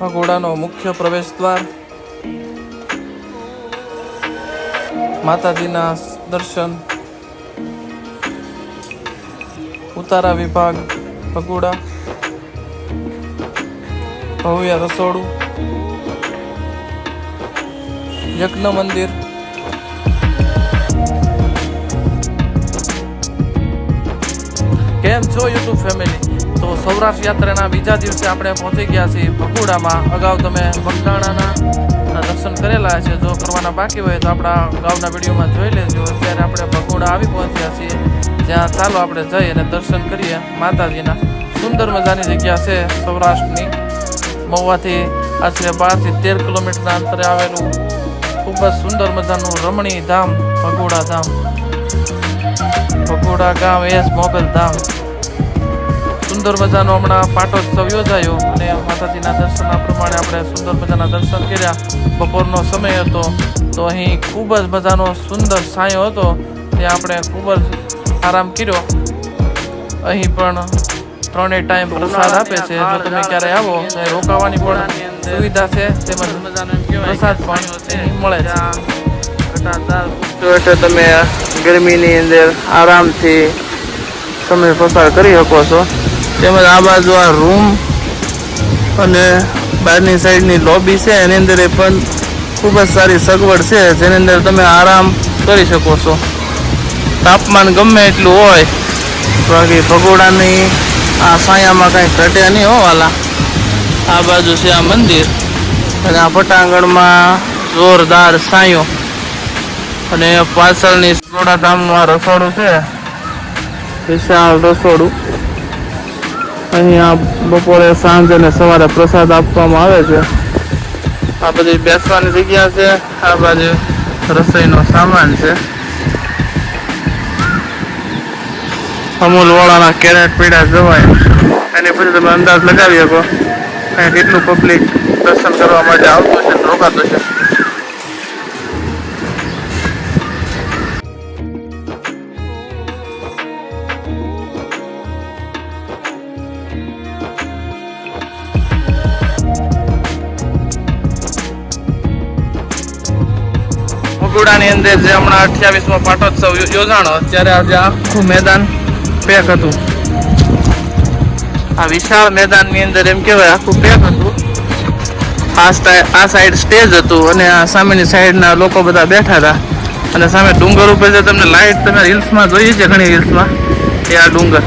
ભગોડાનો મુખ્ય પ્રવેશ દ્વાર. માતાજીના દર્શન. ઉતારા વિભાગ ભગોડા ભવ્ય રસોડું. યજ્ઞ મંદિર. કેમ છો યુટ્યુબ ફેમિલી? તો સૌરાષ્ટ્ર યાત્રાના બીજા દિવસે આપણે પહોંચી ગયા છીએ ભગુડામાં. અગાઉ તમે બગદાણાના દર્શન કરેલા છે, જો કરવાના બાકી હોય તો આપણા અગાઉના વિડીયોમાં જોઈ લેજો. અત્યારે આપણે ભગુડા આવી પહોંચ્યા છીએ. જ્યાં ચાલો આપણે જઈ અને દર્શન કરીએ માતાજીના. સુંદર મજાની જગ્યા છે સૌરાષ્ટ્રની. મહુવાથી આશરે બારથી તેર કિલોમીટરના અંતરે આવેલું ખૂબ જ સુંદર મજાનું રમણીય ધામ, ભગોડા ધામ. ભગોડા ગામ એસ મોગલ ધામ. સુંદર મજાનો હમણાં પાટોત્સવ યોજાયો અને માતાજીના દર્શનના પ્રમાણે આપણે સુંદર મજાના દર્શન કર્યા. બપોરનો સમય હતો તો અહીં ખૂબ જ મજાનો સુંદર સાંયો હતો. ત્યાં આપણે ખૂબ જ આરામ કર્યો. અહીં પણ ત્રણેય ટાઈમ પ્રસાદ આપે છે. જો તમે ક્યારે આવો તો રોકાવાની પણ સુવિધા છે. તેમજ પ્રસાદ પણ મળે છે. એટલે તમે ગરમીની અંદર આરામથી સમય પસાર કરી શકો છો. તેમજ આ બાજુ આ રૂમ અને બહારની સાઈડની લોબી છે. એની અંદર એ પણ ખૂબ જ સારી સગવડ છે, જેની અંદર તમે આરામ કરી શકો છો. તાપમાન ગમે એટલું હોય, બાકી ભગોડાની આ સાયામાં કાંઈ ઘટે નહીં હોવાલા આ બાજુ છે આ મંદિર અને આ પટાંગણમાં જોરદાર સાયો અને પાછળની ધામનું આ રસોડું છે. વિશાળ રસોડું. અહીંયા બપોરે સાંજ અને સવારે પ્રસાદ આપવામાં આવે છે. આ બધી બેસવાની જગ્યા છે. આ બાજુ રસોઈનો સામાન છે. અમૂલ વાળાના કેરેટ પીડા જવાય. એની પછી તમે અંદાજ લગાવી શકો. અહીંયા કેટલું પબ્લિક દર્શન કરવા માટે આવતું છે રોકાતું છે બગુડાની અંદર જે હમણાં અઠ્યાવીસમો પાટોત્સવ યોજાણો ત્યારે આજે આખું મેદાન પેક હતું. આ વિશાળ મેદાનની અંદર એમ કહેવાય, આખું પેક હતું. આ સાઈડ સ્ટેજ હતું અને આ સામેની સાઈડના લોકો બધા બેઠા હતા. અને સામે ડુંગર ઉપર જે તમને લાઈટ તમે રીલ્સમાં જોઈએ છે ઘણી રીલ્સમાં એ આ ડુંગર.